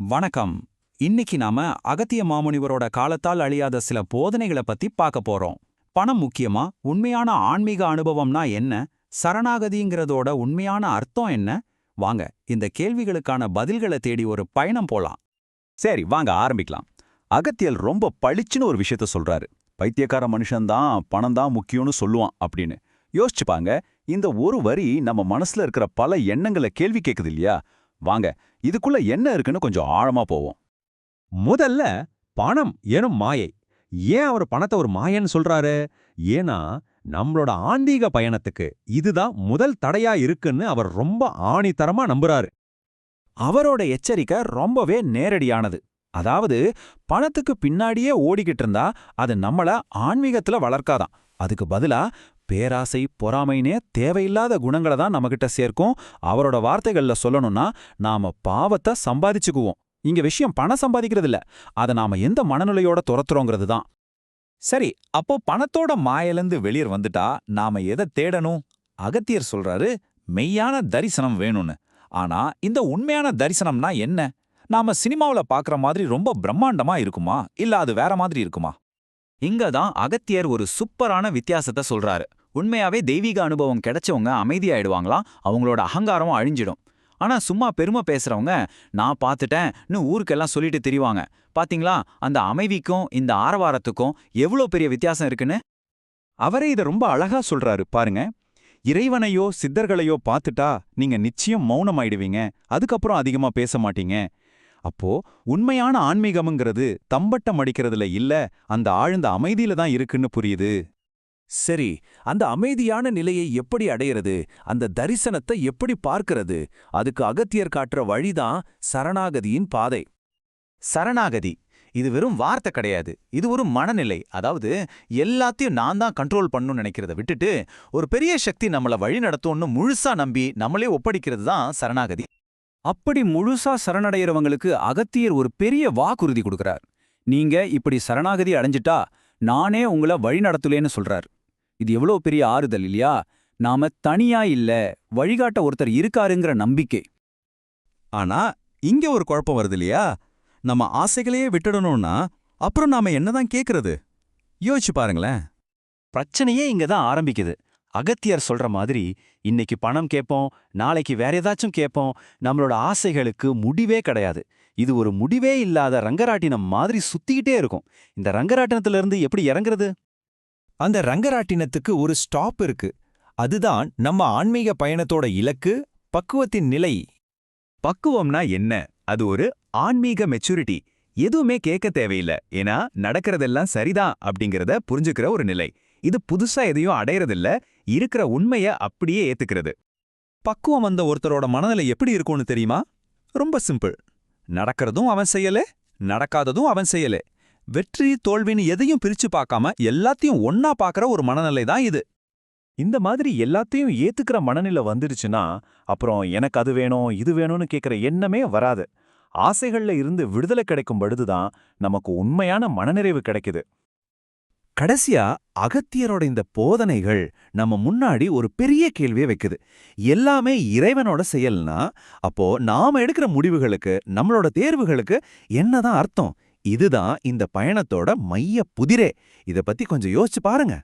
வணக்கம். இன்னைக்கு நாம அகத்திய மாமுனிவரோட காலத்தால் அழியாத சில போதனைகளை பத்தி பார்க்க போறோம். பணம் முக்கியமா? உண்மையான ஆன்மீக அனுபவம்னா என்ன? சரணாகதிங்கிறதோட உண்மையான அர்த்தம் என்ன? வாங்க இந்த கேள்விகளுக்கான பதில்களை தேடி ஒரு பயணம் போலாம். சரி வாங்க ஆரம்பிக்கலாம். அகத்தியல் ரொம்ப பளிச்சுன்னு ஒரு விஷயத்த சொல்றாரு. பைத்தியக்கார மனுஷன்தான் பணம் தான் முக்கியம்னு சொல்லுவான் அப்படின்னு. யோசிச்சுப்பாங்க இந்த ஒரு வரி நம்ம மனசுல இருக்கிற பல எண்ணங்களை கேள்வி கேக்குது இல்லையா? வாங்க இதுக்குள்ள என்ன இருக்குன்னு கொஞ்சம் ஆழமா போவோம். முதல்ல பணம் எனும் மாயை. ஏன் அவர் பணத்தை ஒரு மாயன்னு சொல்றாரு? ஏன்னா நம்மளோட ஆன்மீக பயணத்துக்கு இதுதான் முதல் தடையா இருக்குன்னு அவர் ரொம்ப ஆணித்தரமா நம்புறாரு. அவரோட எச்சரிக்கை ரொம்பவே நேரடியானது. அதாவது பணத்துக்கு பின்னாடியே ஓடிக்கிட்டு இருந்தா அது நம்மள ஆன்மீகத்துல வளர்க்காதான். அதுக்கு பதிலா பேராசை பொறாமைனே தேவையில்லாத குணங்களை தான் நம்மகிட்ட சேர்க்கும். அவரோட வார்த்தைகள்ல சொல்லணும்னா நாம பாவத்தை சம்பாதிச்சுக்குவோம். இங்க விஷயம் பணம் சம்பாதிக்கிறது இல்ல அதை நாம எந்த மனநிலையோட துரத்துறோங்கிறது தான். சரி அப்போ பணத்தோட மாயிலிருந்து வெளியே வந்துட்டா நாம எதை தேடணும்? அகத்தியர் சொல்றாரு மெய்யான தரிசனம் வேணும்னு. ஆனா இந்த உண்மையான தரிசனம்னா என்ன? நாம சினிமாவுல பார்க்குற மாதிரி ரொம்ப பிரம்மாண்டமா இருக்குமா? இல்ல அது வேற மாதிரி இருக்குமா? இங்க தான் அகத்தியர் ஒரு சூப்பரான வித்தியாசத்தை சொல்றாரு. உண்மையாவே தெய்வீக அனுபவம் கிடைச்சவங்க அமைதியாயிடுவாங்களாம் அவங்களோட அகங்காரம் அழிஞ்சிடும். ஆனா சும்மா பெருமை பேசுறவங்க நான் பார்த்துட்டேன்னு ஊருக்கெல்லாம் சொல்லிட்டு தெரிவாங்க. பாத்தீங்களா? அந்த அமைதிக்கும் இந்த ஆரவாரத்துக்கும் எவ்வளோ பெரிய வித்தியாசம் இருக்குன்னு? அவரே இதை ரொம்ப அழகா சொல்றாரு பாருங்க. இறைவனையோ சித்தர்களையோ பார்த்துட்டா நீங்க நிச்சயம் மௌனமாயிடுவீங்க. அதுக்கப்புறம் அதிகமா பேச மாட்டீங்க. அப்போ உண்மையான ஆன்மீகம்ங்கிறது தம்பட்டம் அடிக்கிறதுல இல்ல அந்த ஆழ்ந்த அமைதியில தான் இருக்குன்னு புரியுது. சரி அந்த அமைதியான நிலையை எப்படி அடையிறது? அந்த தரிசனத்தை எப்படி பார்க்கிறது? அதுக்கு அகத்தியர் காட்டுற வழிதான் சரணாகதியின் பாதை. சரணாகதி இது வெறும் வார்த்தை கிடையாது. இது ஒரு மனநிலை. அதாவது எல்லாத்தையும் நான் தான் கண்ட்ரோல் பண்ணணும்னு நினைக்கிறத விட்டுட்டு ஒரு பெரிய சக்தி நம்மள வழி நடத்தும்னு முழுசா நம்பி நம்மளே ஒப்படைக்கிறது தான் சரணாகதி. அப்படி முழுசா சரணடைகிறவங்களுக்கு அகத்தியர் ஒரு பெரிய வாக்குறுதி கொடுக்கறார். நீங்க இப்படி சரணாகதி அடைஞ்சிட்டா நானே உங்கள வழி நடத்துலேன்னு சொல்றார். இது எவ்வளோ பெரிய ஆறுதல் இல்லையா? நாம தனியா இல்ல வழிகாட்ட ஒருத்தர் இருக்காருங்கிற நம்பிக்கை. ஆனா இங்க ஒரு குழப்பம் வருது இல்லையா? நம்ம ஆசைகளையே விட்டுடணும்னா அப்புறம் நாம என்னதான் கேக்குறது? யோசிச்சு பாருங்களேன். பிரச்சனையே இங்க தான் ஆரம்பிக்குது. அகத்தியர் சொல்ற மாதிரி இன்னைக்கு பணம் கேட்போம் நாளைக்கு வேற ஏதாச்சும் கேட்போம் நம்மளோட ஆசைகளுக்கு முடிவே கிடையாது. இது ஒரு முடிவே இல்லாத ரங்கராட்டினம் மாதிரி சுத்திக்கிட்டே இருக்கும். இந்த ரங்கராட்டினத்துல இருந்து எப்படி இறங்குறது? அந்த ரங்கராட்டினத்துக்கு ஒரு ஸ்டாப் இருக்கு. அதுதான் நம்ம ஆன்மீக பயணத்தோட இலக்கு பக்குவத்தின் நிலை. பக்குவம்னா என்ன? அது ஒரு ஆன்மீக மெச்சூரிட்டி எதுவுமே கேட்க தேவையில்ல. ஏன்னா நடக்கிறதெல்லாம் சரிதான் அப்படிங்கறத புரிஞ்சுக்கிற ஒரு நிலை. இது புதுசா எதையும் அடையறதில்ல. இருக்கிற உண்மைய அப்படியே ஏத்துக்கிறது. பக்குவம் வந்த ஒருத்தரோட மனநிலை எப்படி இருக்கும்னு தெரியுமா? ரொம்ப சிம்பிள். நடக்கிறதும் அவன் செய்யலே நடக்காததும் அவன் செய்யலே. வெற்றி தோல்வின்னு எதையும் பிரிச்சு பார்க்காம எல்லாத்தையும் ஒன்னா பார்க்கற ஒரு மனநிலை தான் இது. இந்த மாதிரி எல்லாத்தையும் ஏத்துக்கிற மனநிலை வந்துடுச்சுன்னா அப்புறம் எனக்கு அது வேணும் இது வேணும்னு கேட்கிற எண்ணமே வராது. ஆசைகள்ல இருந்து விடுதலை கிடைக்கும் பொழுதுதான் நமக்கு உண்மையான மனநிறைவு கிடைக்குது. கடைசியா அகத்தியரோட இந்த போதனைகள் நம்ம முன்னாடி ஒரு பெரிய கேள்வியை வைக்குது. எல்லாமே இறைவனோட செயல்னா அப்போ நாம எடுக்கிற முடிவுகளுக்கு நம்மளோட தேர்வுகளுக்கு என்னதான் அர்த்தம்? இதுதான் இந்த பயணத்தோட மைய புதிரே. இத பத்தி கொஞ்சம் யோசிச்சு பாருங்க.